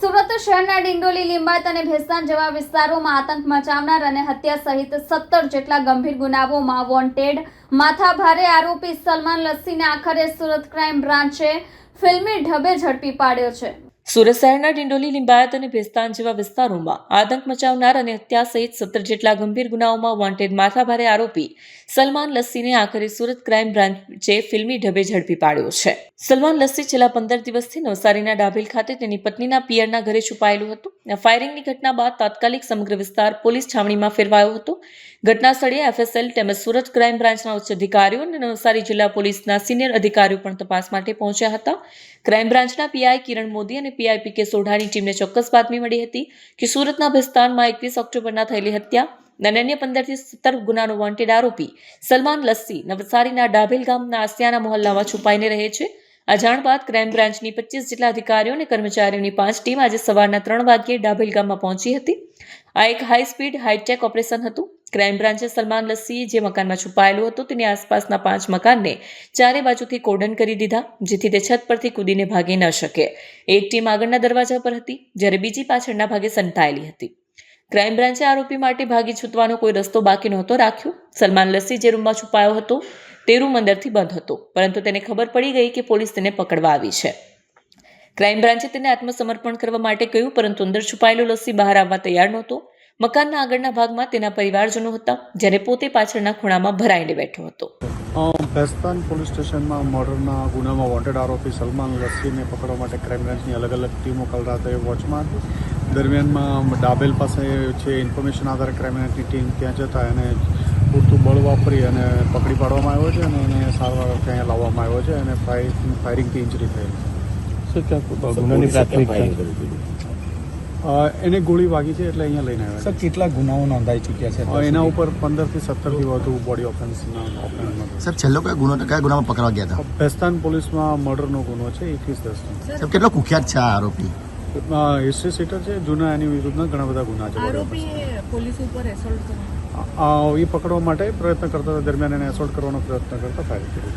સુરત શહેરના ડિંડોલી, લિંબાયત અને ભેસ્તાન જેવા વિસ્તારોમાં આતંક મચાવનાર અને હત્યા સહિત સત્તર જેટલા ગંભીર ગુનાઓમાં વોન્ટેડ માથાભારે આરોપી સલમાન લસ્સીને આખરે સુરત ક્રાઇમ બ્રાન્ચે ફિલ્મી ઢબે ઝડપી પાડ્યો છે. સુરત શહેરના ડિંડોલી, લિંબાયત અને ભેસ્તાન જેવા વિસ્તારોમાં આતંક મચાવનાર અને હત્યા સહિત સત્તર જેટલા ગંભીર ગુનાઓમાં વોન્ટેડ માથાભારે આરોપી સલમાન લસ્સીને આખરે સુરત ક્રાઇમ બ્રાન્ચે ફિલ્મી ઢબે ઝડપી પાડ્યો છે. સલમાન લસ્સી છેલ્લા પંદર દિવસથી નવસારીના ડાભેલ ખાતે તેની પત્નીના પિયરના ઘરે છુપાયેલું હતું ફાયરિંગની ઘટના બાદ તાત્કાલિક સમગ્ર વિસ્તાર પોલીસ છાવણીમાં ફેરવાયો હતો. ઘટના સ્થળે એફએસએલ તેમજ સુરત ક્રાઇમ બ્રાન્ચના ઉચ્ચ અધિકારીઓ અને નવસારી જિલ્લા પોલીસના સિનિયર અધિકારીઓ પણ તપાસ માટે પહોંચ્યા હતા. ક્રાઇમ બ્રાન્ચના પીઆઈ કિરણ મોદી અને પીઆઈ પી કે સોઢાની ટીમને ચોક્કસ બાતમી મળી હતી કે સુરતના ભિસ્તાનમાં એકવીસ ઓક્ટોબરના થયેલી હત્યા અને અન્ય પંદરથી સત્તર ગુનાનો વોન્ટેડ આરોપી સલમાન લસ્સી નવસારીના ડાભેલ ગામના આસિયાના મોહલ્લામાં છુપાઈને રહે છે. આ જાણ બાદ ક્રાઇમ બ્રાન્ચની પચીસ જેટલા અધિકારીઓ અને કર્મચારીઓની પાંચ ટીમ આજે સવારના ત્રણ વાગ્યે ડાભેલ ગામમાં પહોંચી હતી. આ એક હાઈ સ્પીડ હાઈટેક ઓપરેશન હતું. ક્રાઇમ બ્રાન્ચે સલમાન લસ્સી જે મકાનમાં છુપાયેલું હતું, તેની આસપાસના પાંચ મકાનને ચારે બાજુથી કોર્ડન કરી દીધા, જેથી તે છત પરથી કૂદીને ભાગી ન શકે. એક ટીમ આગળના દરવાજા પર હતી, જ્યારે બીજી પાછળના ભાગે સંતાયેલી હતી. ક્રાઇમ બ્રાન્ચે આરોપી માટે ભાગી છૂટવાનો કોઈ રસ્તો બાકી નહોતો રાખ્યો. સલમાન લસ્સી જે રૂમમાં છુપાયો હતો, તે રૂમ અંદરથી બંધ હતો, પરંતુ તેને ખબર પડી ગઈ કે પોલીસ તેને પકડવા આવી છે. ક્રાઇમ બ્રાન્ચે તેને આત્મસમર્પણ કરવા માટે કહ્યું, પરંતુ અંદર છુપાયેલો લસ્સી બહાર આવવા તૈયાર નહોતો. મકાનના આગળના ભાગમાં તેના પરિવારજનો હતા જ્યારે પોતે પાછળના ખૂણામાં ભરાઈને બેઠો હતો. ભેસ્તાન પોલીસ સ્ટેશનમાં મર્ડરના ગુનામાં વોન્ટેડ આરોપી સલમાન લસ્સીને પકડવા માટે ક્રાઇમ બ્રાન્ચની અલગ અલગ ટીમો કાલ રાતે વોચમાં હતી દરમિયાનમાં ડાબેલ પાસે છે ઇન્ફોર્મેશન આધારે ક્રાઇમ બ્રાન્ચની ટીમ ત્યાં જતા એને પૂરતું બળ વાપરી અને પકડી પાડવામાં આવ્યો છે અને એને સારવાર ત્યાં લાવવામાં આવ્યો છે અને ફાયરિંગ ફાયરિંગથી ઇન્જરી થયેલી છે. એને ગોળી વાગી છે એટલે અહીંયા લઈને આવ્યા સર કેટલા ગુનાઓ નોંધાઈ ચૂક્યા છે? એના ઉપર પંદરથી સત્તરથી વધુ બોડી ઓફેન્સના ઓફેન્સ સર છેલ્લો કયો ગુનો કયા ગુનામાં પકડવા ગયા હતા? ભેસ્તાન પોલીસમાં મર્ડરનો ગુનો છે એકવીસ દસનો સાહેબ કેટલો કુખ્યાત છે આ આરોપી? હિસ્ટ્રી સીટર છે જૂના એની વિરુદ્ધના ઘણા બધા ગુના છે આરોપીએ પોલીસ ઉપર એસોલ્ટ એ પકડવા માટે પ્રયત્ન કરતા હતા દરમિયાન એને એસોલ્ટ કરવાનો પ્રયત્ન કરતા ફાયર કર્યું.